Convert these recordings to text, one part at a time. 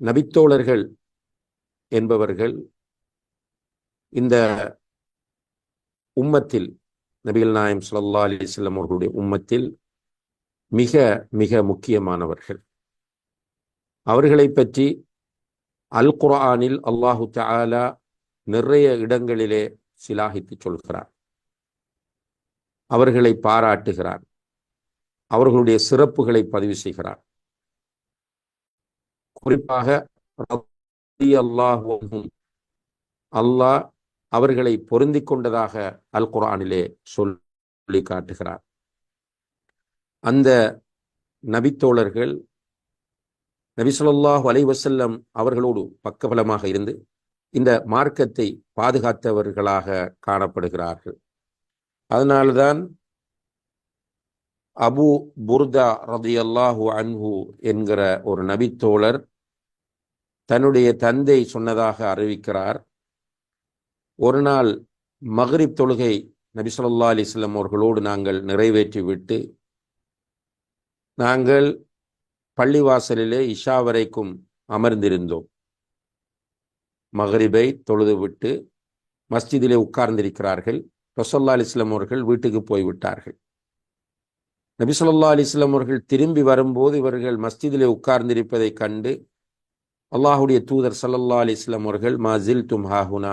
நபித்தோழர்கள் என்பவர்கள் இந்த உம்மத்தில் நபிகள் நாயம் சுல்லா அலைஹி அவர்களுடைய உம்மத்தில் மிக மிக முக்கியமானவர்கள். அவர்களை பற்றி அல் குர்ஆனில் அல்லாஹு தாலா நிறைய இடங்களிலே சிலாகித்து சொல்கிறார். அவர்களை பாராட்டுகிறார். அவர்களுடைய சிறப்புகளை பதிவு செய்கிறார். குறிப்பாக அல்லாஹ் அல்லாஹ் அவர்களை பொருந்திக் கொண்டதாக அல் குரானிலே சொல்லி காட்டுகிறார். அந்த நபித்தோழர்கள் நபி அலைவசல்லம் அவர்களோடு பக்கபலமாக இருந்து இந்த மார்க்கத்தை பாதுகாத்தவர்களாக காணப்படுகிறார்கள். அதனால்தான் அபு புர்தா ரதியல்லாஹு அன்ஹு என்கிற ஒரு நபித்தோழர் தன்னுடைய தந்தை சொன்னதாக அறிவிக்கிறார். ஒரு நாள் மகரிப் தொழுகை நபிசல்லா அலிஸ்லம் அவர்களோடு நாங்கள் நிறைவேற்றி விட்டு நாங்கள் பள்ளிவாசலிலே இஷா வரைக்கும் அமர்ந்திருந்தோம். மகரிபை தொழுது விட்டு மஸ்ஜிதிலே உட்கார்ந்திருக்கிறார்கள். ரசல்லா அலிஸ்லாம் அவர்கள் வீட்டுக்கு போய்விட்டார்கள் நபிசல்லா அலிஸ்லாம் அவர்கள் திரும்பி வரும்போது இவர்கள் மஸ்ஜிதிலே உட்கார்ந்திருப்பதை கண்டு அல்லாஹுடைய தூதர் சல்லல்லா அலிஸ்லாம் அவர்கள் மாசில் தும் ஹாஹுனா?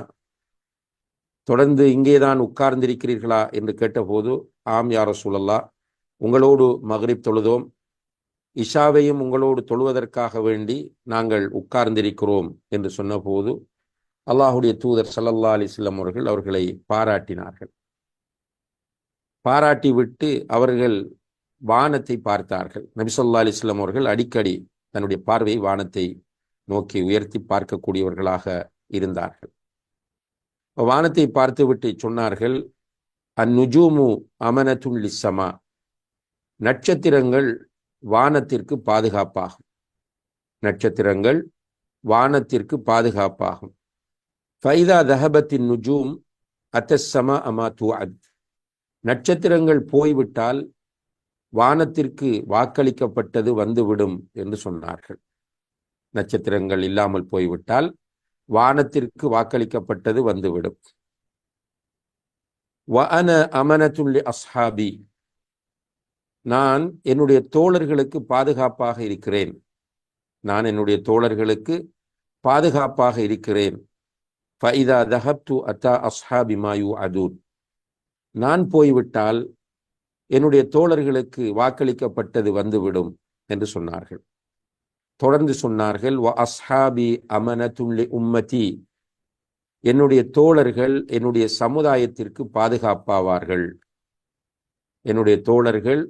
தொடர்ந்து இங்கேதான் உட்கார்ந்திருக்கிறீர்களா? என்று கேட்டபோது ஆம் யார சூழல்லா உங்களோடு மகரிப் தொழுதோம். இஷாவையும் உங்களோடு தொழுவதற்காக வேண்டி நாங்கள் உட்கார்ந்திருக்கிறோம். என்று சொன்னபோது அல்லாஹுடைய தூதர் சல்லல்லா அலிஸ்லாம் அவர்கள் அவர்களை பாராட்டினார்கள். பாராட்டி விட்டு அவர்கள் வானத்தை பார்த்தார்கள். நபிசல்லா அலிஸ்லாம் அவர்கள் அடிக்கடி தன்னுடைய பார்வை வானத்தை நோக்கி உயர்த்தி பார்க்கக்கூடியவர்களாக இருந்தார்கள். வானத்தை பார்த்துவிட்டு சொன்னார்கள் அந்நுஜூமு அமனத்துன் லிசமா நட்சத்திரங்கள் வானத்திற்கு பாதுகாப்பாகும். நட்சத்திரங்கள் வானத்திற்கு பாதுகாப்பாகும். ஃபைதா தஹபத்தின் நுஜூம் அத்தசமா அமா துஅத்? நட்சத்திரங்கள் போய்விட்டால் வானத்திற்கு வாக்களிக்கப்பட்டது வந்துவிடும் என்று சொன்னார்கள். நட்சத்திரங்கள் இல்லாமல் போய்விட்டால் வானத்திற்கு வாக்களிக்கப்பட்டது வந்துவிடும். வ அமனத்துள்ளி அஸ்ஹாபி. நான் என்னுடைய தோழர்களுக்கு பாதுகாப்பாக இருக்கிறேன். நான் என்னுடைய தோழர்களுக்கு பாதுகாப்பாக இருக்கிறேன். ஃபைதா தஹப்து அத்தா அஸ்ஹாபி மாயு அதூன் நான் போய்விட்டால் என்னுடைய தோழர்களுக்கு வாக்களிக்கப்பட்டது வந்துவிடும் என்று சொன்னார்கள். தொடர்ந்து சொன்னார்கள் வ அஸ்ஹாபி அமனத்துள்ளி உம்மதி என்னுடைய தோழர்கள் என்னுடைய சமுதாயத்திற்கு பாதுகாப்பாவார்கள். என்னுடைய தோழர்கள்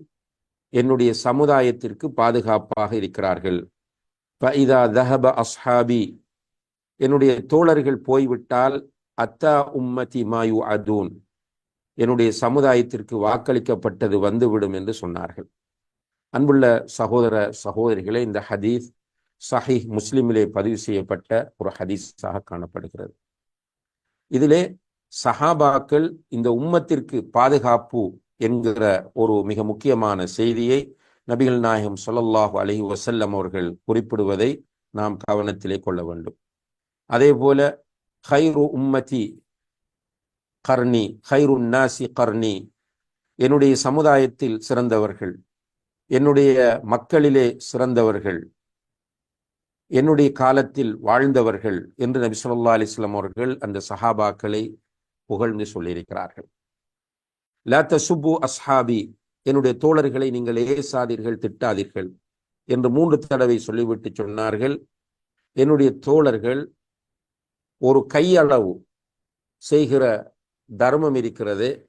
என்னுடைய சமுதாயத்திற்கு பாதுகாப்பாக இருக்கிறார்கள். பைதா தஹப அஸ்ஹாபி. என்னுடைய தோழர்கள் போய்விட்டால் அத்தா உம்மதி மாயு அதூன் என்னுடைய சமுதாயத்திற்கு வாக்களிக்கப்பட்டது வந்துவிடும் என்று சொன்னார்கள். அன்புள்ள சகோதர சகோதரிகளே இந்த ஹதீஸ் சஹீஹ் முஸ்லிமிலே பதிவு செய்யப்பட்ட ஒரு ஹதீஸாக காணப்படுகிறது. இதிலே சஹாபாக்கள் இந்த உம்மத்திற்கு பாதுகாப்பு என்கிற ஒரு மிக முக்கியமான செய்தியை நபிகள் நாயகம் சொல்லல்லாஹு அலஹி வசல்லம் அவர்கள் குறிப்பிடுவதை நாம் கவனத்திலே கொள்ள வேண்டும். அதே போல ஹைரு உம்மதி கர்ணி ஹைரு நாசி கர்ணி என்னுடைய சமுதாயத்தில் சிறந்தவர்கள் என்னுடைய மக்களிலே சிறந்தவர்கள் என்னுடைய காலத்தில் வாழ்ந்தவர்கள் என்று நபி சொல்லா அலிஸ்லாம் அவர்கள் அந்த சஹாபாக்களை புகழ்ந்து சொல்லியிருக்கிறார்கள். லா தசுபு அஸ்ஹாபி என்னுடைய தோழர்களை நீங்கள் ஏசாதீர்கள் திட்டாதீர்கள் என்று மூன்று தடவை சொல்லிவிட்டு சொன்னார்கள். என்னுடைய தோழர்கள் ஒரு கையளவு செய்கிற தர்மம் இருக்கிறது.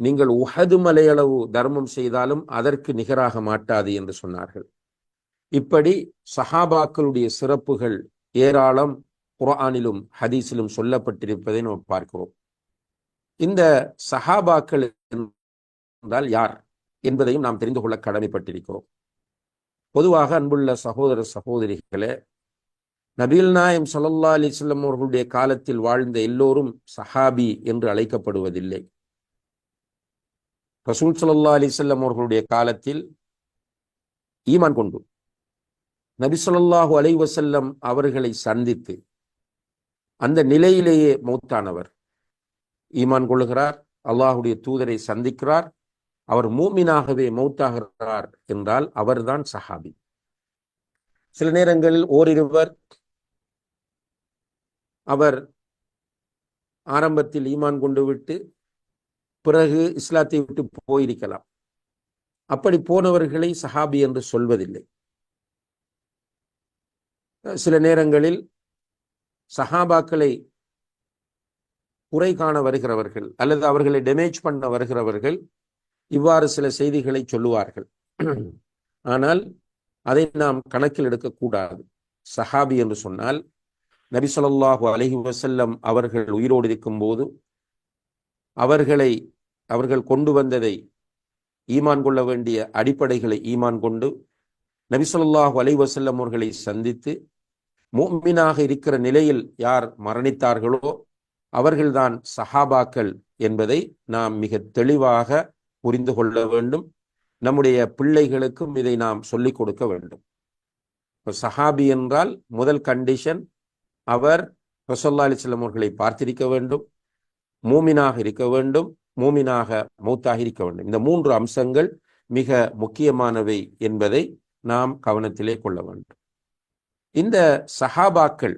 நீங்கள் உஹது மலையளவு தர்மம் செய்தாலும் அதற்கு நிகராக மாட்டாது என்று சொன்னார்கள். இப்படி சஹாபாக்களுடைய சிறப்புகள் ஏராளம் குரானிலும் ஹதீஸிலும் சொல்லப்பட்டிருப்பதை நாம் பார்க்கிறோம். இந்த சஹாபாக்கள் என்றால் யார் என்பதையும் நாம் தெரிந்து கொள்ள கடமைப்பட்டிருக்கிறோம். பொதுவாக அன்புள்ள சகோதர சகோதரிகளே நபீல் நாயம் சல்லா அலிஸ்லம் அவர்களுடைய காலத்தில் வாழ்ந்த எல்லோரும் சஹாபி என்று அழைக்கப்படுவதில்லை. ரசூல் சல்லா அலிசல்லம் அவர்களுடைய காலத்தில் ஈமான் கொண்டு நபிசல்லாஹு அலைவசல்லம் அவர்களை சந்தித்து அந்த நிலையிலேயே மௌத்தானவர். ஈமான் கொள்கிறார் அல்லாஹுடைய தூதரை சந்திக்கிறார் அவர் மூமினாகவே மௌத்தாகிறார் என்றால் அவர்தான் சஹாபி. சில நேரங்களில் ஓரிருவர் அவர் ஆரம்பத்தில் ஈமான் கொண்டு விட்டு பிறகு இஸ்லாத்தை விட்டு போயிருக்கலாம். அப்படி போனவர்களை சஹாபி என்று சொல்வதில்லை. சில நேரங்களில் சஹாபாக்களை குறை காண வருகிறவர்கள் அல்லது அவர்களை டேமேஜ் பண்ண வருகிறவர்கள் இவ்வாறு சில செய்திகளை சொல்லுவார்கள். ஆனால் அதை நாம் கணக்கில் எடுக்கக்கூடாது சஹாபி என்று சொன்னால் நபி சொல்லாஹு அலஹி வசல்லம் அவர்கள் உயிரோடு இருக்கும் போது அவர்களை அவர்கள் கொண்டு வந்ததை ஈமான் கொள்ள வேண்டிய அடிப்படைகளை ஈமான் கொண்டு நபிசல்லாஹு அலைவசல்லம் அவர்களை சந்தித்து மூமினாக இருக்கிற நிலையில் யார் மரணித்தார்களோ அவர்கள்தான் சஹாபாக்கள் என்பதை நாம் மிக தெளிவாக புரிந்து கொள்ள வேண்டும். நம்முடைய பிள்ளைகளுக்கும் இதை நாம் சொல்லிக் கொடுக்க வேண்டும். சஹாபி என்றால் முதல் கண்டிஷன் அவர் ரசோல்லா அலிஸ்லாம் அவர்களை பார்த்திருக்க வேண்டும். மூமினாக இருக்க வேண்டும். மூமினாக மௌத்தாக இருக்க வேண்டும். இந்த மூன்று அம்சங்கள் மிக முக்கியமானவை என்பதை நாம் கவனத்திலே கொள்ள வேண்டும். இந்த சஹாபாக்கள்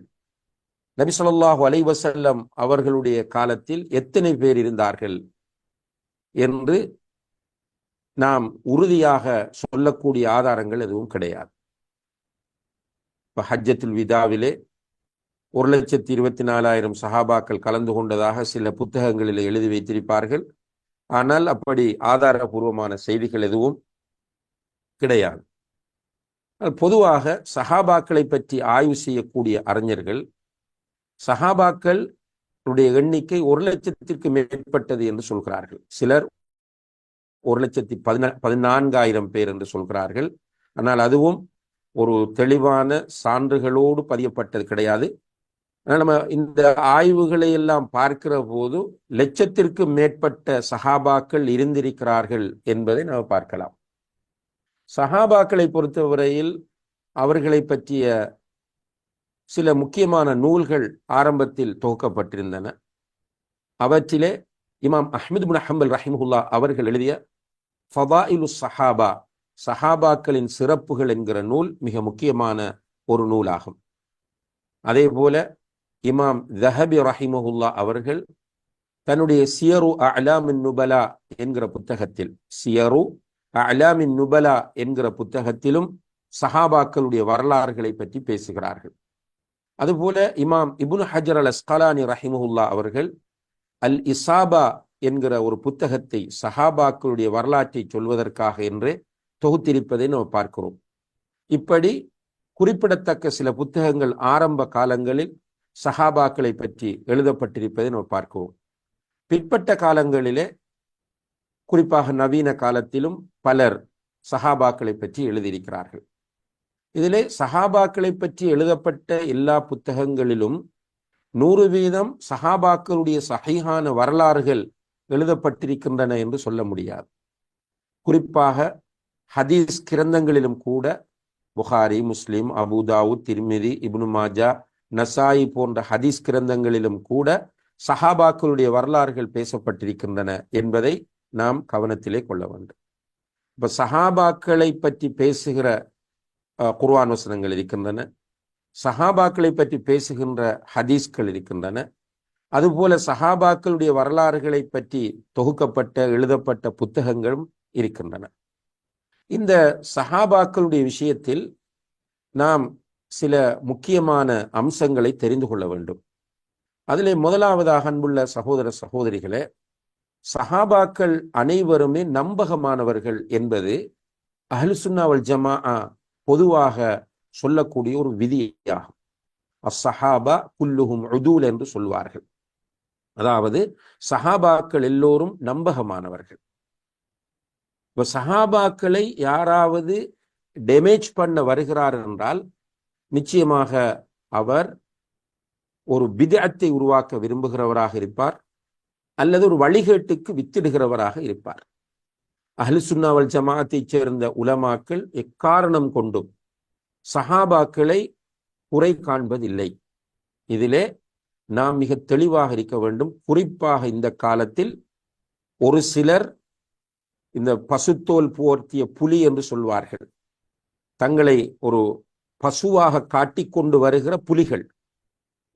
நபி சொல்லாஹு அலைவசல்லம் அவர்களுடைய காலத்தில் எத்தனை பேர் இருந்தார்கள் என்று நாம் உறுதியாக சொல்லக்கூடிய ஆதாரங்கள் எதுவும் கிடையாது. இப்ப ஹஜ்ஜத்துல் விதாவிலே ஒரு லட்சத்தி இருபத்தி நாலாயிரம் சஹாபாக்கள் கலந்து கொண்டதாக சில புத்தகங்களில் எழுதி வைத்திருப்பார்கள். ஆனால் அப்படி ஆதாரபூர்வமான செய்திகள் எதுவும் கிடையாது. பொதுவாக சஹாபாக்களை பற்றி ஆய்வு செய்யக்கூடிய அறிஞர்கள் சஹாபாக்கள் எண்ணிக்கை ஒரு லட்சத்திற்கு மேற்பட்டது என்று சொல்கிறார்கள். சிலர் ஒரு லட்சத்தி பதினா பதினான்காயிரம் பேர் என்று சொல்கிறார்கள். ஆனால் அதுவும் ஒரு தெளிவான சான்றுகளோடு பதியப்பட்டது கிடையாது. நம்ம இந்த ஆய்வுகளை எல்லாம் பார்க்கிற போது லட்சத்திற்கு மேற்பட்ட சஹாபாக்கள் இருந்திருக்கிறார்கள் என்பதை நாம் பார்க்கலாம். சஹாபாக்களை பொறுத்தவரையில் அவர்களை பற்றிய சில முக்கியமான நூல்கள் ஆரம்பத்தில் தொகுக்கப்பட்டிருந்தன. அவற்றிலே இமாம் அஹமது பின் அஹம்பல் ரஹிமுல்லா அவர்கள் எழுதிய ஃபபாயிலு சஹாபா சஹாபாக்களின் சிறப்புகள் என்கிற நூல் மிக முக்கியமான ஒரு நூலாகும். அதே போல இமாம் ஜஹபி ரஹிமஹுல்லா அவர்கள் தன்னுடைய சியரு அலாமின் நுபலா என்கிற புத்தகத்தில் சியரு அலாமின் நுபலா என்கிற புத்தகத்திலும் சஹாபாக்களுடைய வரலாறுகளை பற்றி பேசுகிறார்கள். அதுபோல இமாம் இபுன் ஹஜர் அல் அஸ்கலானி ரஹிமஹுல்லா அவர்கள் அல் இசாபா என்கிற ஒரு புத்தகத்தை சஹாபாக்களுடைய வரலாற்றை சொல்வதற்காக என்று தொகுத்திருப்பதை நாம் பார்க்கிறோம். இப்படி குறிப்பிடத்தக்க சில புத்தகங்கள் ஆரம்ப காலங்களில் சஹாபாக்களை பற்றி எழுதப்பட்டிருப்பதை நம்ம பார்க்கிறோம் பிற்பட்ட காலங்களிலே குறிப்பாக நவீன காலத்திலும் பலர் சஹாபாக்களை பற்றி எழுதியிருக்கிறார்கள். இதிலே சஹாபாக்களை பற்றி எழுதப்பட்ட எல்லா புத்தகங்களிலும் நூறு வீதம் சஹாபாக்களுடைய சகையான வரலாறுகள் எழுதப்பட்டிருக்கின்றன என்று சொல்ல முடியாது. குறிப்பாக ஹதீஸ் கிரந்தங்களிலும் கூட புகாரி முஸ்லீம் அபுதாவு திருமிதி இப்னு மாஜா நசாயி போன்ற ஹதீஸ் கிரந்தங்களிலும் கூட சஹாபாக்களுடைய வரலாறுகள் பேசப்பட்டிருக்கின்றன என்பதை நாம் கவனத்திலே கொள்ள வேண்டும். இப்ப சஹாபாக்களை பற்றி பேசுகிற குர்வான் வசனங்கள் இருக்கின்றன. சஹாபாக்களை பற்றி பேசுகின்ற ஹதீஸ்கள் இருக்கின்றன. அதுபோல சஹாபாக்களுடைய வரலாறுகளை பற்றி தொகுக்கப்பட்ட எழுதப்பட்ட புத்தகங்களும் இருக்கின்றன. இந்த சஹாபாக்களுடைய விஷயத்தில் நாம் சில முக்கியமான அம்சங்களை தெரிந்து கொள்ள வேண்டும். அதிலே முதலாவதாக அன்புள்ள சகோதர சகோதரிகளே சஹாபாக்கள் அனைவருமே நம்பகமானவர்கள் என்பது அஹ்லுசுன்னாவல் ஜமா பொதுவாக சொல்லக்கூடிய ஒரு விதியாகும். அசஹாபா குல்லுஹும் உதூல் என்று சொல்வார்கள். அதாவது சஹாபாக்கள் எல்லோரும் நம்பகமானவர்கள். இப்போ சஹாபாக்களை யாராவது டேமேஜ் பண்ண வருகிறார் என்றால் நிச்சயமாக அவர் ஒரு பிதத்தை உருவாக்க விரும்புகிறவராக இருப்பார் அல்லது ஒரு வழிகேட்டுக்கு வித்திடுகிறவராக இருப்பார். அஹ்லுசுன்னாவல் ஜமாத்தை சேர்ந்த உலமாக்கள் எக்காரணம் கொண்டும் சஹாபாக்களை குறை காண்பதில்லை. இதிலே நாம் மிக தெளிவாக இருக்க வேண்டும். குறிப்பாக இந்த காலத்தில் ஒரு சிலர் இந்த பசுத்தோல் போர்த்திய புலி என்று சொல்வார்கள். தங்களை ஒரு பசுவாக காட்டிக்கொண்டு வருகிற புலிகள்.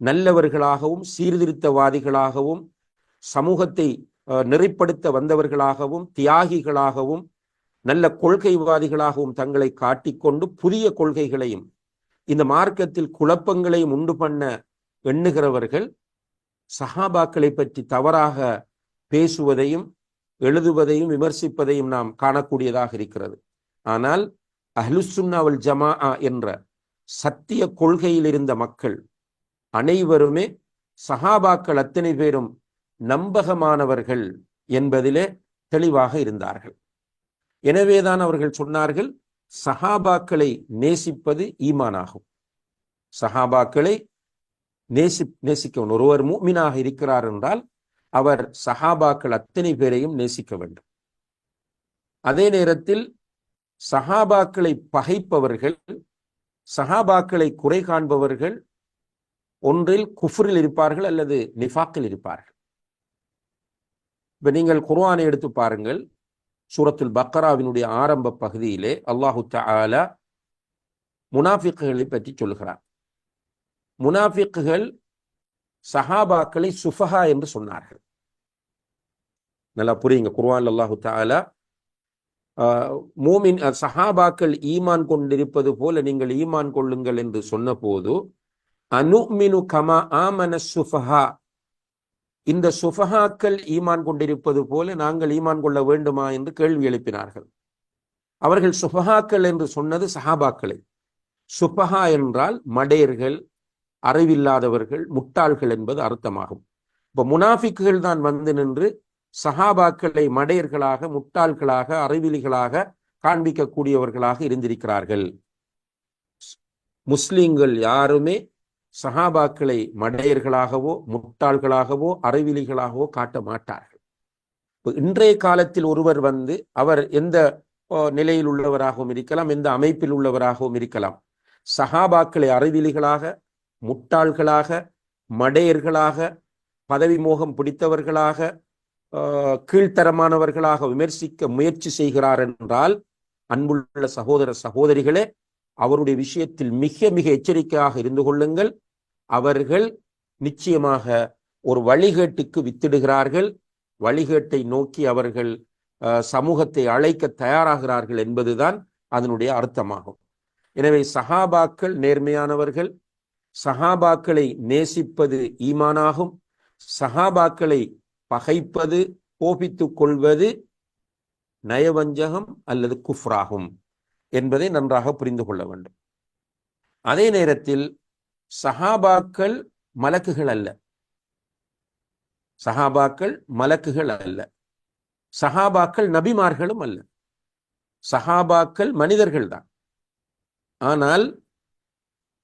நல்லவர்களாகவும் சீர்திருத்தவாதிகளாகவும் சமூகத்தை நெறிப்படுத்த வந்தவர்களாகவும் தியாகிகளாகவும் நல்ல கொள்கைவாதிகளாகவும் தங்களை காட்டிக்கொண்டு புதிய கொள்கைகளையும் இந்த மார்க்கத்தில் குழப்பங்களையும் உண்டு பண்ண எண்ணுகிறவர்கள் சஹாபாக்களை பற்றி தவறாக பேசுவதையும் எழுதுவதையும் விமர்சிப்பதையும் நாம் காணக்கூடியதாக இருக்கிறது. ஆனால் அஹ்லுசுன்னாவல் ஜமா என்ற சத்திய கொள்கையில் இருந்த மக்கள் அனைவருமே சஹாபாக்கள் அத்தனை பேரும் நம்பகமானவர்கள் என்பதிலே தெளிவாக இருந்தார்கள். எனவேதான் அவர்கள் சொன்னார்கள் சஹாபாக்களை நேசிப்பது ஈமானாகும். சஹாபாக்களை நேசி நேசிக்கணும். ஒருவர் மூமினாக இருக்கிறார் என்றால் அவர் சஹாபாக்கள் அத்தனை பேரையும் நேசிக்க வேண்டும். அதே நேரத்தில் சஹாபாக்களை பகைப்பவர்கள் சஹாபாக்களை குறை காண்பவர்கள் ஒன்றில் குஃபரில் இருப்பார்கள் அல்லது நிஃபாக்கில் இருப்பார்கள். இப்போ நீங்கள் குர்ஆனை எடுத்து பாருங்கள். சூரத்துல் பக்கராவினுடைய ஆரம்ப பகுதியிலே அல்லாஹு தாலா முனாஃபிக்குகளை பற்றி சொல்லுகிறார். முனாஃபிக்குகள் சஹாபாக்களை சுஃபஹா என்று சொன்னார்கள். நல்லா புரியுங்க. குர்வான் அல்லாஹு தாலா மூமின் சஹாபாக்கள் ஈமான் கொண்டிருப்பது போல நீங்கள் ஈமான் கொள்ளுங்கள் என்று சொன்னபோது அனுமினு கமா ஆமன சுஃபஹா. இந்த சுஃபஹாக்கள் ஈமான் கொண்டிருப்பது போல நாங்கள் ஈமான் கொள்ள வேண்டுமா என்று கேள்வி எழுப்பினார்கள். அவர்கள் சுஃபஹாக்கள் என்று சொன்னது சஹாபாக்களை. சுஃபஹா என்றால் மடையர்கள் அறிவில்லாதவர்கள் முட்டாள்கள் என்பது அர்த்தமாகும். இப்போ முனாஃபிக்குகள் தான் வந்து நின்று சஹாபாக்களை மடையர்களாக முட்டாள்களாக அறிவிலிகளாக காண்பிக்கக்கூடியவர்களாக இருந்திருக்கிறார்கள். முஸ்லிம்கள் யாருமே சஹாபாக்களை மடையர்களாகவோ முட்டாள்களாகவோ அறிவிலிகளாகவோ காட்ட மாட்டார்கள். இன்றைய காலத்தில் ஒருவர் வந்து அவர் எந்த நிலையில் உள்ளவராகவும் இருக்கலாம் எந்த அமைப்பில் உள்ளவராகவும் இருக்கலாம். சஹாபாக்களை அறிவிலிகளாக முட்டாள்களாக மடையர்களாக பதவி மோகம் பிடித்தவர்களாக கீழ்த்தரமானவர்களாக விமர்சிக்க முயற்சி செய்கிறார் என்றால் அன்புள்ள சகோதர சகோதரிகளே அவருடைய விஷயத்தில் மிக மிக எச்சரிக்கையாக இருந்து கொள்ளுங்கள். அவர்கள் நிச்சயமாக ஒரு வழிகேட்டுக்கு வித்திடுகிறார்கள். வழிகேட்டை நோக்கி அவர்கள் சமூகத்தை அழைக்க தயாராகிறார்கள் என்பதுதான் அதனுடைய அர்த்தமாகும். எனவே சஹாபாக்கள் நேர்மையானவர்கள். சஹாபாக்களை நேசிப்பது ஈமானாகும். சஹாபாக்களை பகைப்பது கோபித்துக் கொள்வது நயவஞ்சகம் அல்லது குஃப்ராகும் என்பதை நன்றாக புரிந்து கொள்ள வேண்டும். அதே நேரத்தில் சஹாபாக்கள் மலக்குகள் அல்ல. சஹாபாக்கள் மலக்குகள் அல்ல. சஹாபாக்கள் நபிமார்களும் அல்ல. சஹாபாக்கள் மனிதர்கள் தான். ஆனால்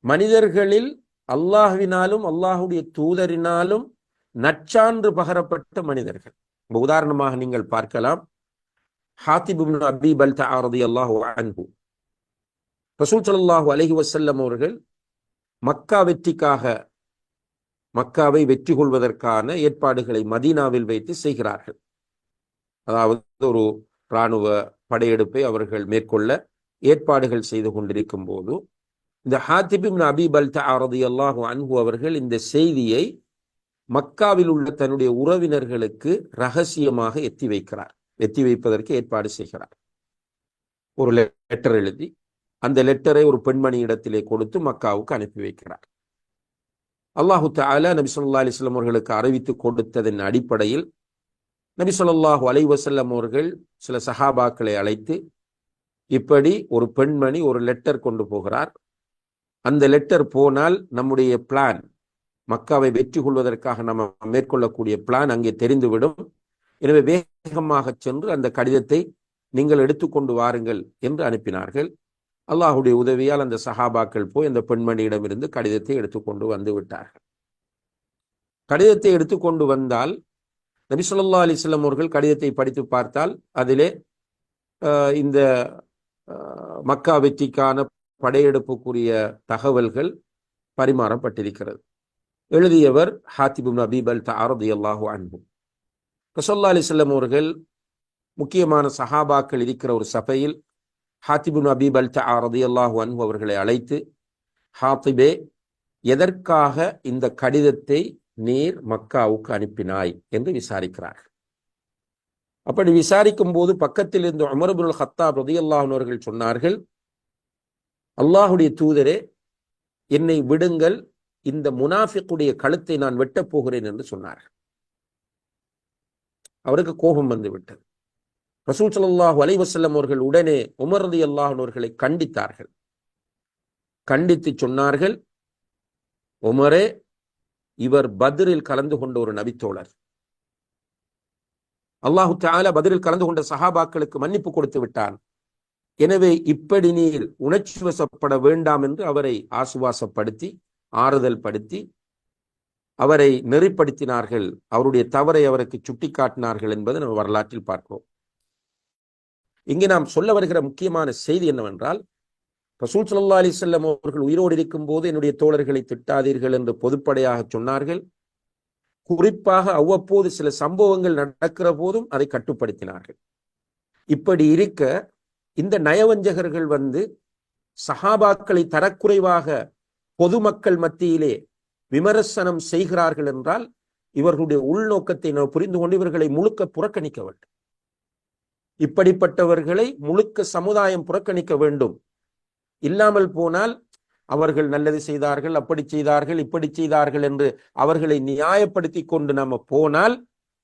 மனிதர்களில் அல்லாஹுவினாலும் அல்லாஹுடைய தூதரினாலும் நற்சான்று பகரப்பட்ட மனிதர்கள். உதாரணமாக நீங்கள் பார்க்கலாம். ஹாத்திப் அபி பல்தா ஆரதி அல்லாஹு அன்ஹு. ரசூல் சல்லாஹூ அலஹி வசல்லம் அவர்கள் மக்கா வெற்றிக்காக மக்காவை வெற்றி கொள்வதற்கான ஏற்பாடுகளை மதீனாவில் வைத்து செய்கிறார்கள். அதாவது ஒரு இராணுவ படையெடுப்பை அவர்கள் மேற்கொள்ள ஏற்பாடுகள் செய்து கொண்டிருக்கும் போது இந்த ஹாத்திபிம் அபி பல்தா ஆரதி அல்லாஹு அன்பு அவர்கள் இந்த செய்தியை மக்காவில் உள்ள தன்னுடைய உறவினர்களுக்கு ரகசியமாக எத்தி வைக்கிறார். எத்தி வைப்பதற்கு ஏற்பாடு செய்கிறார். ஒரு லெட்டர் எழுதி அந்த லெட்டரை ஒரு பெண்மணி இடத்திலே கொடுத்து மக்காவுக்கு அனுப்பி வைக்கிறார். அல்லாஹு தாலா நபி சொல்லா அலிஸ்லாம் அவர்களுக்கு அறிவித்து கொடுத்ததன் அடிப்படையில் நபி சொல்லாஹு அலைவசல்லம் அவர்கள் சில சஹாபாக்களை அழைத்து இப்படி ஒரு பெண்மணி ஒரு லெட்டர் கொண்டு போகிறார். அந்த லெட்டர் போனால் நம்முடைய பிளான் மக்காவை வெற்றி கொள்வதற்காக நம்ம மேற்கொள்ளக்கூடிய பிளான் அங்கே தெரிந்துவிடும். எனவே வேகமாக சென்று அந்த கடிதத்தை நீங்கள் எடுத்துக்கொண்டு வாருங்கள் என்று அனுப்பினார்கள். அல்லாஹுடைய உதவியால் அந்த சஹாபாக்கள் போய் அந்த பெண்மணியிடமிருந்து கடிதத்தை எடுத்துக்கொண்டு வந்து விட்டார்கள். கடிதத்தை எடுத்துக்கொண்டு வந்தால் நபி சொல்லா அலிஸ்லாம் அவர்கள் கடிதத்தை படித்து பார்த்தால் அதிலே இந்த மக்கா வெற்றிக்கான படையெடுப்புக்குரிய தகவல்கள் பரிமாறப்பட்டிருக்கிறது. எழுதியவர் ஹாத்திபும் நபீபல் தாரதி அல்லாஹு அன்பு ரசோல்லா அலிசல்லம் அவர்கள் முக்கியமான சஹாபாக்கள் இருக்கிற ஒரு சபையில் ஹாத்திபுன் அல் தாரதி அல்லாஹு அன்பு அவர்களை அழைத்து ஹாத்திபே எதற்காக இந்த கடிதத்தை நீர் மக்காவுக்கு அனுப்பினாய்? என்று விசாரிக்கிறார் அப்படி விசாரிக்கும் போது பக்கத்தில் இருந்த அமரபுல் ஹத்தாப் அவர்கள் சொன்னார்கள் அல்லாஹுடைய தூதரே என்னை விடுங்கள் இந்த முனாஃபிக்குடைய கழுத்தை நான் வெட்டப் போகிறேன் என்று சொன்னார்கள். அவருக்கு கோபம் வந்து விட்டது. ரசூல் சல்லாஹூ அலைவசல்லம் அவர்கள் உடனே உமர் ரதி அல்லாஹர்களை கண்டித்தார்கள். கண்டித்து சொன்னார்கள் உமரே இவர் பத்ரில் கலந்து கொண்ட ஒரு நபித்தோழர். அல்லாஹு தாலா பதிலில் கலந்து கொண்ட சஹாபாக்களுக்கு மன்னிப்பு கொடுத்து விட்டான். எனவே இப்படி நீர் உணர்ச்சி வசப்பட வேண்டாம் என்று அவரை ஆசுவாசப்படுத்தி ஆறுதல் படுத்தி அவரை நெறிப்படுத்தினார்கள். அவருடைய தவறை அவருக்கு சுட்டி காட்டினார்கள் என்பதை நம்ம வரலாற்றில் பார்க்கிறோம். இங்கே நாம் சொல்ல வருகிற முக்கியமான செய்தி என்னவென்றால் ரசூல் சல்லா அலிசல்லம் அவர்கள் உயிரோடு இருக்கும் போது என்னுடைய தோழர்களை திட்டாதீர்கள் என்று பொதுப்படையாக சொன்னார்கள். குறிப்பாக அவ்வப்போது சில சம்பவங்கள் நடக்கிற போதும் அதை கட்டுப்படுத்தினார்கள். இப்படி இருக்க இந்த நயவஞ்சகர்கள் வந்து சஹாபாக்களை தரக்குறைவாக பொதுமக்கள் மத்தியிலே விமர்சனம் செய்கிறார்கள் என்றால் இவர்களுடைய உள்நோக்கத்தை நாம் புரிந்து கொண்டு இவர்களை முழுக்க புறக்கணிக்க வேண்டும். இப்படிப்பட்டவர்களை முழுக்க சமுதாயம் புறக்கணிக்க வேண்டும். இல்லாமல் போனால் அவர்கள் நல்லது செய்தார்கள் அப்படி செய்தார்கள் இப்படி செய்தார்கள் என்று அவர்களை நியாயப்படுத்தி கொண்டு நம்ம போனால்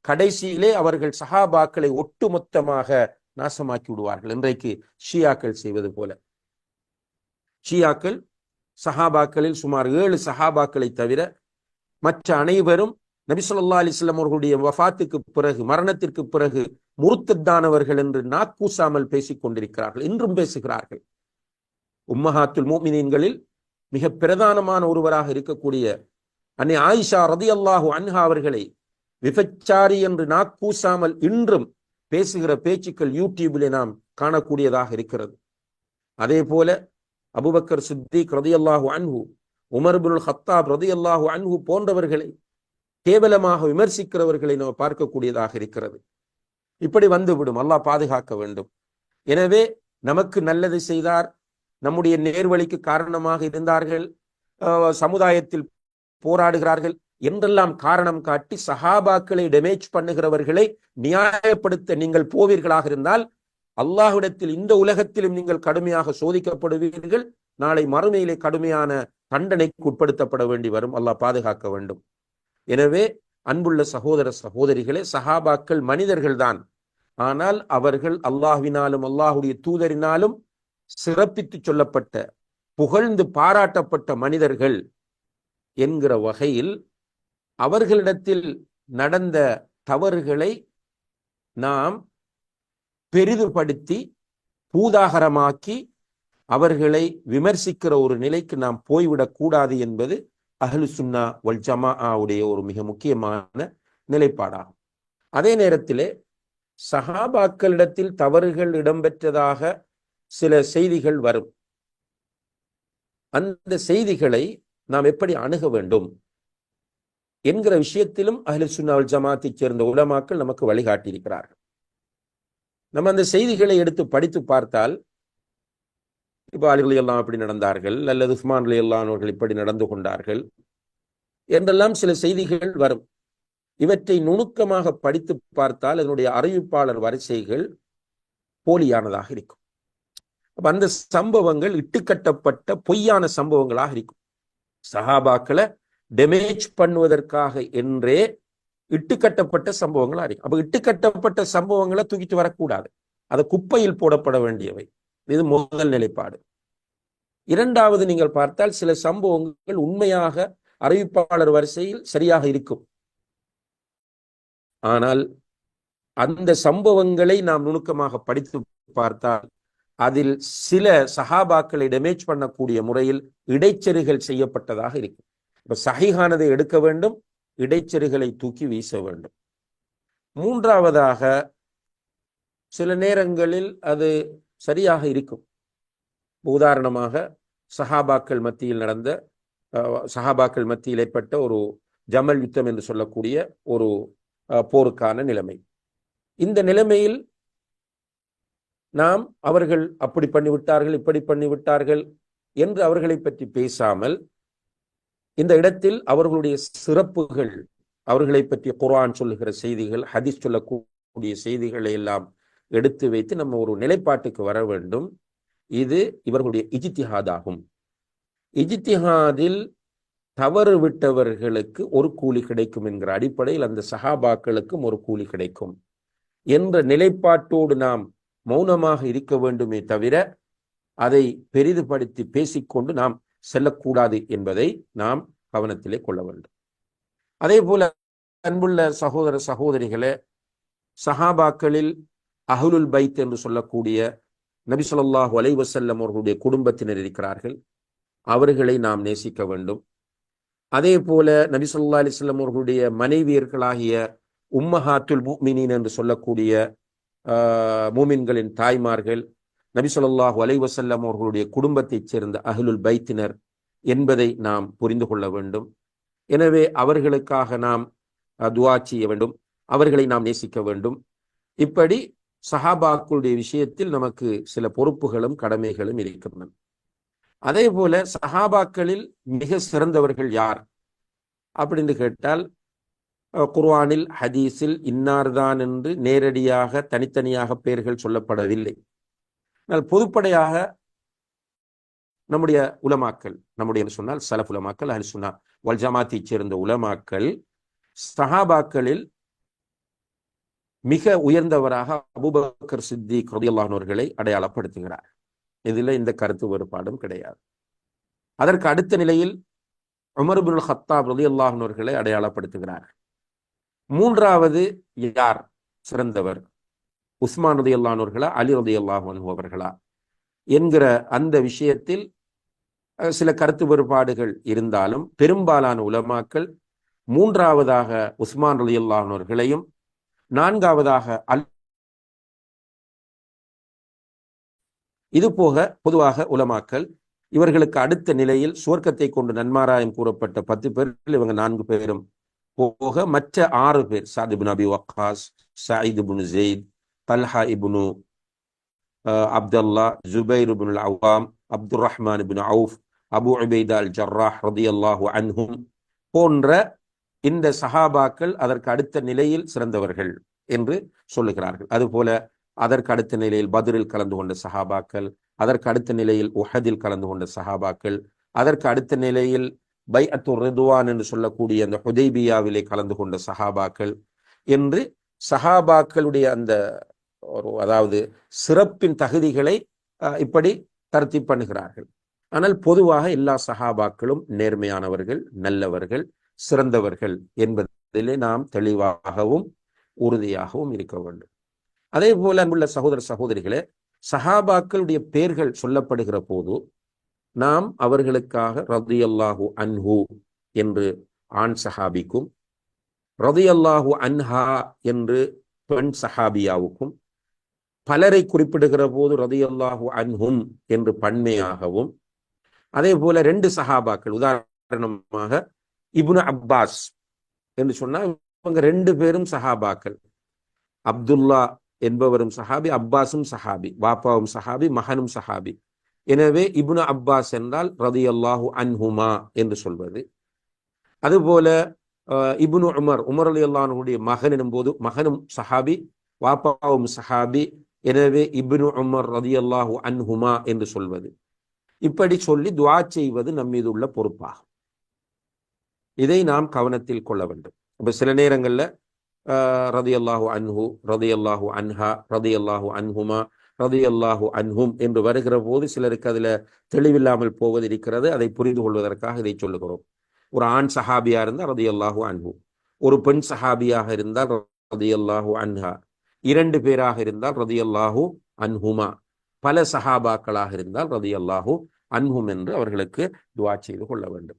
கடைசியிலே அவர்கள் சஹாபாக்களை ஒட்டுமொத்தமாக நாசமாக்கி விடுவார்கள். இன்றைக்கு ஷியாக்கள் செய்வது போல. ஷியாக்கள் சஹாபாக்களில் சுமார் ஏழு சஹாபாக்களை தவிர மற்ற அனைவரும் நபிசுல்லா அலிஸ்லாம் அவர்களுடைய வஃத்துக்கு பிறகு மரணத்திற்கு பிறகு முருத்தத்தானவர்கள் என்று நாக்கூசாமல் பேசிக் கொண்டிருக்கிறார்கள் இன்றும் பேசுகிறார்கள். உம்மஹாத்துல் மோமினின்களில் மிக பிரதானமான ஒருவராக இருக்கக்கூடிய அன்னை ஆயிஷா ரதி அல்லாஹு அன்ஹா அவர்களை விபச்சாரி என்று நாக்கூசாமல் இன்றும் பேசுகிற பேச்சுக்கள் யூடியூபிலே நாம் காணக்கூடியதாக இருக்கிறது. அதே போல அபுபக்கர் சித்திக் ரதியல்லாஹு அன்ஹு உமர்புல் ஹத்தாப் ரதியல்லாஹு அன்ஹு போன்றவர்களை கேவலமாக விமர்சிக்கிறவர்களை நாம் பார்க்கக்கூடியதாக இருக்கிறது. இப்படி வந்துவிடும். அல்லாஹ் பாதுகாக்க வேண்டும். எனவே நமக்கு நல்லது செய்தார் நம்முடைய நேர்வழிக்கு காரணமாக இருந்தார்கள் சமுதாயத்தில் போராடுகிறார்கள் என்றெல்லாம் காரணம் காட்டி சஹாபாக்களை டெமேஜ் பண்ணுகிறவர்களை நியாயப்படுத்த நீங்கள் போவீர்களாக இருந்தால் அல்லாஹுடத்தில் இந்த உலகத்திலும் நீங்கள் கடுமையாக சோதிக்கப்படுவீர்கள். நாளை மறுமையிலே கடுமையான தண்டனைக்கு உட்படுத்தப்பட வேண்டி வரும். அல்லாஹ் பாதுகாக்க வேண்டும். எனவே அன்புள்ள சகோதர சகோதரிகளே சஹாபாக்கள் மனிதர்கள்தான் ஆனால் அவர்கள் அல்லாஹ்வினாலும் அல்லாஹுடைய தூதரினாலும் சிறப்பித்து சொல்லப்பட்ட புகழ்ந்து பாராட்டப்பட்ட மனிதர்கள் என்கிற வகையில் அவர்களிடத்தில் நடந்த தவறுகளை நாம் பெரிதுபடுத்தி பூதாகரமாக்கி அவர்களை விமர்சிக்கிற ஒரு நிலைக்கு நாம் போய்விடக் கூடாது என்பது அஹ்லு சுன்னா வல் ஜமாவுடைய ஒரு மிக முக்கியமான நிலைப்பாடாகும். அதே நேரத்திலே சஹாபாக்களிடத்தில் தவறுகள் இடம்பெற்றதாக சில செய்திகள் வரும். அந்த செய்திகளை நாம் எப்படி அணுக வேண்டும் என்கிற விஷயத்திலும் அஹ்லு சுன்னாவல் ஜமாத்தை சேர்ந்த உலமாக்கள் நமக்கு வழிகாட்டியிருக்கிறார்கள். நம்ம அந்த செய்திகளை எடுத்து படித்து பார்த்தால் இப்போ அலிகள் எல்லாம் அப்படி நடந்தார்கள் அல்லது உஸ்மான் அலி அவர்கள் இப்படி நடந்து கொண்டார்கள் என்றெல்லாம் சில செய்திகள் வரும். இவற்றை நுணுக்கமாக படித்து பார்த்தால் அதனுடைய அறிவிப்பாளர் வரிசைகள் போலியானதாக இருக்கும். அப்ப அந்த சம்பவங்கள் இட்டுக்கட்டப்பட்ட பொய்யான சம்பவங்களாக இருக்கும். சஹாபாக்களை டெமேஜ் பண்ணுவதற்காக என்றே இட்டுக்கட்டப்பட்ட சம்பவங்களா இருக்கும் அப்ப இட்டுக்கட்டப்பட்ட சம்பவங்களை தூக்கிட்டு வரக்கூடாது. அது குப்பையில் போடப்பட வேண்டியவை. இது முதல் நிலைப்பாடு. இரண்டாவது நீங்கள் பார்த்தால் சில சம்பவங்கள் உண்மையாக அறிவிப்பாளர் வரிசையில் சரியாக இருக்கும். ஆனால் அந்த சம்பவங்களை நாம் நுணுக்கமாக படித்து பார்த்தால் அதில் சில சஹாபாக்களை டெமேஜ் பண்ணக்கூடிய முறையில் இடைச்செருகள் செய்யப்பட்டதாக இருக்கும். இப்ப சஹிஹானதை எடுக்க வேண்டும் இடைச்செருகளை தூக்கி வீச வேண்டும். மூன்றாவதாக சில நேரங்களில் அது சரியாக இருக்கும். உதாரணமாக சஹாபாக்கள் மத்தியில் நடந்த சஹாபாக்கள் மத்தியில் ஏற்பட்ட ஒரு ஜமல் யுத்தம் என்று சொல்லக்கூடிய ஒரு போருக்கான நிலைமை. இந்த நிலைமையில் நாம் அவர்கள் அப்படி பண்ணிவிட்டார்கள் இப்படி பண்ணிவிட்டார்கள் என்று அவர்களை பற்றி பேசாமல் இந்த இடத்தில் அவர்களுடைய சிறப்புகள் அவர்களை பற்றி குரான் சொல்லுகிற செய்திகள் ஹதீஸ் சொல்லக்கூடிய செய்திகளை எல்லாம் எடுத்து வைத்து நம்ம ஒரு நிலைப்பாட்டுக்கு வர வேண்டும். இது இவர்களுடைய இஜித்திஹாத் ஆகும் இஜித்திஹாதில் தவறு விட்டவர்களுக்கு ஒரு கூலி கிடைக்கும் என்கிற அடிப்படையில் அந்த சஹாபாக்களுக்கும் ஒரு கூலி கிடைக்கும் என்ற நிலைப்பாட்டோடு நாம் மௌனமாக இருக்க வேண்டுமே தவிர அதை பெரிதுபடுத்தி பேசிக்கொண்டு நாம் செல்லக்கூடாது என்பதை நாம் கவனத்திலே கொள்ள வேண்டும். அதே போல அன்புள்ள சகோதர சகோதரிகளே சஹாபாக்களில் அஹுலுல் பைத் என்று சொல்லக்கூடிய நபி சொல்லாஹு அலைவசல்லம் அவர்களுடைய குடும்பத்தினர் இருக்கிறார்கள். அவர்களை நாம் நேசிக்க வேண்டும். அதே போல நபி சொல்லா அலிஸ்லாம் அவர்களுடைய மனைவியர்களாகிய உம்மஹாத்துல் மூமினின் என்று சொல்லக்கூடிய மூமின்களின் தாய்மார்கள் நபி சொல்லாஹு அலைவசல்லம் அவர்களுடைய குடும்பத்தைச் சேர்ந்த அஹ்லுல் பைத்தினர் என்பதை நாம் புரிந்து கொள்ள வேண்டும். எனவே அவர்களுக்காக நாம் துவா செய்ய வேண்டும். அவர்களை நாம் நேசிக்க வேண்டும். இப்படி சஹாபாக்களுடைய விஷயத்தில் நமக்கு சில பொறுப்புகளும் கடமைகளும் இருக்கின்றன. அதே போல சஹாபாக்களில் மிக சிறந்தவர்கள் யார்? அப்படின்னு கேட்டால் குர்வானில் ஹதீஸில் இன்னார்தான் என்று நேரடியாக தனித்தனியாக பெயர்கள் சொல்லப்படவில்லை. ஆனால் பொதுப்படையாக நம்முடைய உலமாக்கல் நம்முடைய சொன்னால் சலப் உலமாக்கள் அஹல் சுன்னா வல் ஜமாத்தைச் சேர்ந்த உலமாக்கள் சஹாபாக்களில் மிக உயர்ந்தவராக அபுபக்கர் சித்தி ரதியல்லானவர்களை அடையாளப்படுத்துகிறார். இதில் இந்த கருத்து வேறுபாடும் கிடையாது. அதற்கு அடுத்த நிலையில் உமர்புல் ஹத்தாப் ரதி அல்லாஹனவர்களை அடையாளப்படுத்துகிறார். மூன்றாவது யார் சிறந்தவர்? உஸ்மான் ரதி அல்லானவர்களா அலி ரதி அவர்களா என்கிற அந்த விஷயத்தில் சில கருத்து வேறுபாடுகள் இருந்தாலும் பெரும்பாலான உலமாக்கள் மூன்றாவதாக உஸ்மான் ரதி அல்லாஹனவர்களையும் நான்காவதாக அல் இது போக பொதுவாக உலமாக்கல் இவர்களுக்கு அடுத்த நிலையில் சுவர்க்கத்தை கொண்டு நன்மாராயம் கூறப்பட்ட பத்து பேர்கள் இவங்க நான்கு பேரும் போக மற்ற ஆறு பேர் Saad ibn Abi Waqqas Saeed ibn Zaid Talha ibnu Abdullah Zubair ibn Awam Abdul Rahman ibn Auf Abu Ubaida al Jarrah ரதி அல்லாஹு அன்ஹும் போன்ற இந்த சஹாபாக்கள் அதற்கு அடுத்த நிலையில் சிறந்தவர்கள் என்று சொல்லுகிறார்கள். அதுபோல அதற்கு அடுத்த நிலையில் பதிரில் கலந்து கொண்ட சஹாபாக்கள் அதற்கு அடுத்த நிலையில் உஹதில் கலந்து கொண்ட சஹாபாக்கள் அதற்கு அடுத்த நிலையில் பை அத்து ரிதுவான் என்று சொல்லக்கூடிய அந்த ஹுதைபியாவிலே கலந்து கொண்ட சஹாபாக்கள் என்று சஹாபாக்களுடைய அந்த ஒரு அதாவது சிறப்பின் தகுதிகளை இப்படி தருத்தி பண்ணுகிறார்கள். ஆனால் பொதுவாக எல்லா சஹாபாக்களும் நேர்மையானவர்கள் நல்லவர்கள் சிறந்தவர்கள் என்பதிலே நாம் தெளிவாகவும் உறுதியாகவும் இருக்க வேண்டும். அதே போல அன்புள்ள சகோதர சகோதரிகளே சஹாபாக்களுடைய பெயர்கள் சொல்லப்படுகிற போது நாம் அவர்களுக்காக ரதி அல்லாஹூ அன்ஹு என்று ஆண் சஹாபிக்கும் ரதையல்லாஹு அன்ஹா என்று பெண் சஹாபியாவுக்கும் பலரை குறிப்பிடுகிற போது ரதையல்லாஹு அன்ஹும் என்று பண்மையாகவும் அதே போல ரெண்டு சஹாபாக்கள் உதாரணமாக இப்னு அப்பாஸ் என்று சொன்னால் இவங்க ரெண்டு பேரும் சஹாபாக்கள். அப்துல்லா என்பவரும் சஹாபி அப்பாஸும் சஹாபி பாப்பாவும் சஹாபி மகனும் சஹாபி. எனவே இப்னு அப்பாஸ் என்றால் ரதி அல்லாஹு அன்ஹுமா என்று சொல்வது. அதுபோல இபுனு உமர் உமர் அலி அல்லானுடைய மகன் எனும்போது மகனும் சஹாபி வாப்பாவும் சஹாபி எனவே இபுனு உமர் ரதி அல்லாஹு அன்ஹுமா என்று சொல்வது. இப்படி சொல்லி துவா செய்வது நம் மீது உள்ள பொறுப்பாகும். இதை நாம் கவனத்தில் கொள்ள வேண்டும். இப்போ சில நேரங்களில் ரதி அல்லாஹு அன்ஹு ரதி அல்லாஹு அன்ஹா ரதி அல்லாஹு அன்ஹுமா ரதி அல்லாஹு அன்ஹும் என்று வருகிற போது சிலருக்கு அதுல தெளிவில்லாமல் போவது இருக்கிறது. அதை புரிந்து கொள்வதற்காக இதை சொல்லுகிறோம். ஒரு ஆண் சஹாபியா இருந்தால் ரதி அல்லாஹு அன்பு ஒரு பெண் சஹாபியாக இருந்தால் ரதி அல்லாஹு அன்ஹா. இரண்டு பேராக இருந்தால் ரதி அல்லாஹு அன்ஹுமா. பல சஹாபாக்களாக இருந்தால் ரதி அல்லாஹு அன்ஹும் என்று அவர்களுக்கு துவா செய்து கொள்ள வேண்டும்.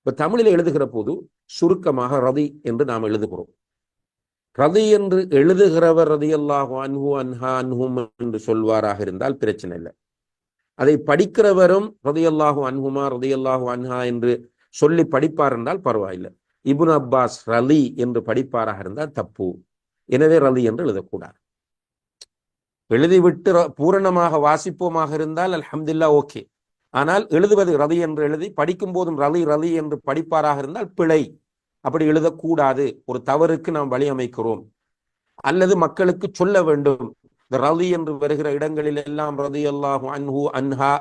இப்ப தமிழில் எழுதுகிற போது சுருக்கமாக ரதி என்று நாம் எழுதுகிறோம். ரதி என்று எழுதுகிறவர் ரதி அல்லாஹு அன்ஹு அன்ஹா அன்ஹும் என்று சொல்வாராக இருந்தால் பிரச்சனை இல்லை. அதை படிக்கிறவரும் ரதி அல்லாஹு அன்ஹுமா ரதி அல்லாஹு அன்ஹா என்று சொல்லி படிப்பார் என்றால் பரவாயில்லை. இபுன் அப்பாஸ் ரலி என்று படிப்பாராக இருந்தால் தப்பு. எனவே ரலி என்று எழுதக்கூடாது. எழுதிவிட்டு பூரணமாக வாசிப்போமாக இருந்தால் அல்ஹம்துல்லா ஓகே. ஆனால் எழுதுவது ரதி என்று எழுதி படிக்கும் போதும் ரலி ரலி என்று படிப்பாராக இருந்தால் பிழை. அப்படி எழுதக்கூடாது. ஒரு தவறுக்கு நாம் வழி அமைக்கிறோம். அல்லது மக்களுக்கு சொல்ல வேண்டும். இந்த ரதி என்று வருகிற இடங்களில் எல்லாம் ரதி அல்லாஹு அன்ஹு அன்ஹா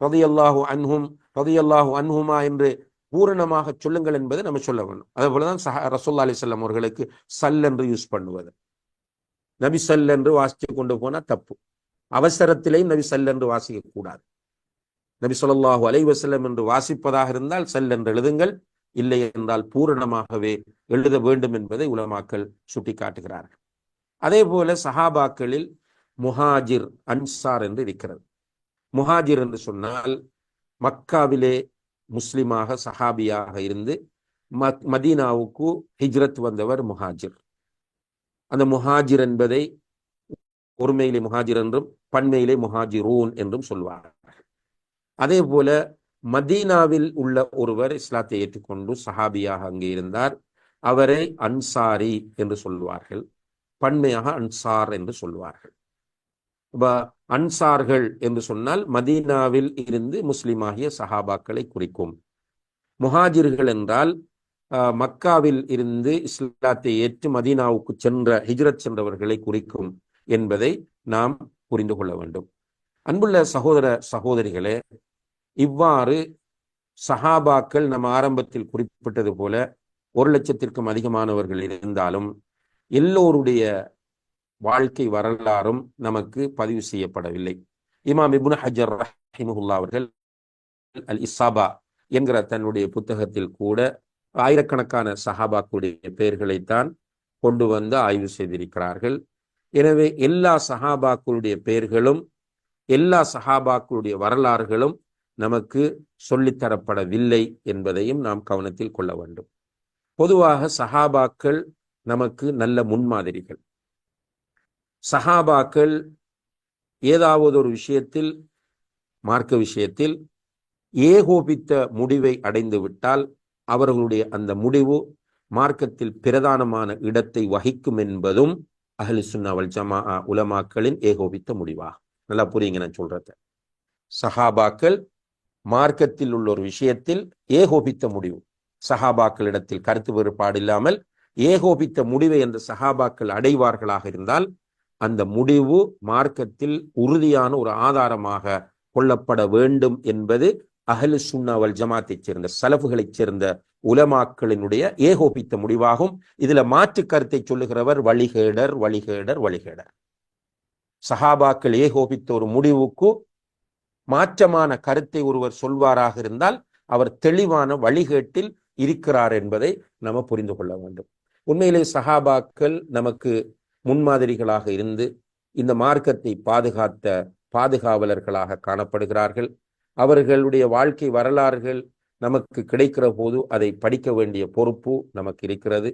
ரதி அல்லாஹு அன்ஹும் ரதி அல்லாஹு அன்ஹுமா என்று பூரணமாக சொல்லுங்கள் என்பதை நம்ம சொல்ல வேண்டும். அதே போலதான் சஹ ரசோல்லா அலிசல்லாம் அவர்களுக்கு சல் என்று யூஸ் பண்ணுவது. நபி சல் என்று வாசித்து கொண்டு போனா தப்பு. அவசரத்திலேயும் நபி சல் என்று வாசிக்க கூடாது. நபி சொல்லாஹு அலைவசல்லம் என்று வாசிப்பதாக இருந்தால் செல் என்று எழுதுங்கள். இல்லை என்றால் பூரணமாகவே எழுத வேண்டும் என்பதை உலமாக்கள் சுட்டிக்காட்டுகிறார்கள். அதே போல சஹாபாக்களில் முஹாஜிர் அன்சார் என்று இருக்கிறது. முஹாஜிர் என்று சொன்னால் மக்காவிலே முஸ்லிமாக சஹாபியாக இருந்து மதீனாவுக்கு ஹிஜ்ரத் வந்தவர் முஹாஜிர். அந்த முஹாஜிர் என்பதை ஒருமையிலே முஹாஜிர் என்றும் பன்மையிலே முஹாஜிரூன் என்றும் சொல்வார். அதே போல மதீனாவில் உள்ள ஒருவர் இஸ்லாத்தை ஏற்றுக்கொண்டு சஹாபியாக அங்கே இருந்தார். அவரை அன்சாரி என்று சொல்வார்கள். பன்மையாக அன்சார் என்று சொல்வார்கள். அன்சார்கள் என்று சொன்னால் மதீனாவில் இருந்து முஸ்லிமாகிய சஹாபாக்களை குறிக்கும். முஹாஜிர்கள் என்றால் மக்காவில் இருந்து இஸ்லாத்தை ஏற்று மதீனாவுக்கு சென்ற ஹிஜ்ரத் சென்றவர்களை குறிக்கும் என்பதை நாம் புரிந்து கொள்ள வேண்டும். அன்புள்ள சகோதர சகோதரிகளே இவ்வாறு சஹாபாக்கள் நம்ம ஆரம்பத்தில் குறிப்பிட்டது போல ஒரு லட்சத்திற்கும் அதிகமானவர்கள் இருந்தாலும் எல்லோருடைய வாழ்க்கை வரலாறும் நமக்கு பதிவு செய்யப்படவில்லை. இமாம் இபுன் ஹஜர் ரஹிமுல்லா அவர்கள் அல் இசாபா என்கிற தன்னுடைய புத்தகத்தில் கூட ஆயிரக்கணக்கான சஹாபாக்களுடைய பெயர்களைத்தான் கொண்டு வந்து ஆய்வு செய்திருக்கிறார்கள். எனவே எல்லா சஹாபாக்களுடைய பெயர்களும் எல்லா சஹாபாக்களுடைய வரலாறுகளும் நமக்கு சொல்லித்தரப்படவில்லை என்பதையும் நாம் கவனத்தில் கொள்ள வேண்டும். பொதுவாக சஹாபாக்கள் நமக்கு நல்ல முன்மாதிரிகள். சஹாபாக்கள் ஏதாவது ஒரு விஷயத்தில் மார்க்க விஷயத்தில் ஏகோபித்த முடிவை அடைந்து விட்டால் அவர்களுடைய அந்த முடிவு மார்க்கத்தில் பிரதானமான இடத்தை வகிக்கும் என்பதும் அஹலி சுன்னாவல் ஜமா உலமாக்களின் ஏகோபித்த முடிவாகும் நல்லா புரியுங்க நான் சொல்றத. சஹாபாக்கள் மார்க்கத்தில் உள்ள ஒரு விஷயத்தில் ஏகோபித்த முடிவு. சஹாபாக்களிடத்தில் கருத்து வேறுபாடு இல்லாமல் ஏகோபித்த முடிவை அந்த சஹாபாக்கள் அடைவார்களாக இருந்தால் அந்த முடிவு மார்க்கத்தில் உறுதியான ஒரு ஆதாரமாக கொள்ளப்பட வேண்டும் என்பது அஹலு சுன்னாவல் ஜமாத்தைச் சேர்ந்த சலஃபுகளைச் சேர்ந்த உலமாக்களினுடைய ஏகோபித்த முடிவாகும். இதுல மாற்று கருத்தை சொல்லுகிறவர் வழிகேடர் வழிகேடர் வழிகேடர். சஹாபாக்கள் ஏகோபித்த ஒரு முடிவுக்கு மாற்றமான கருத்தை ஒருவர் சொல்வாராக இருந்தால் அவர் தெளிவான வழிகேட்டில் இருக்கிறார் என்பதை நம்ம புரிந்து கொள்ள வேண்டும். உண்மையிலே சஹாபாக்கள் நமக்கு முன்மாதிரிகளாக இருந்து இந்த மார்க்கத்தை பாதுகாத்த பாதுகாவலர்களாக காணப்படுகிறார்கள். அவர்களுடைய வாழ்க்கை வரலாறுகள் நமக்கு கிடைக்கிற போது அதை படிக்க வேண்டிய பொறுப்பு நமக்கு இருக்கிறது.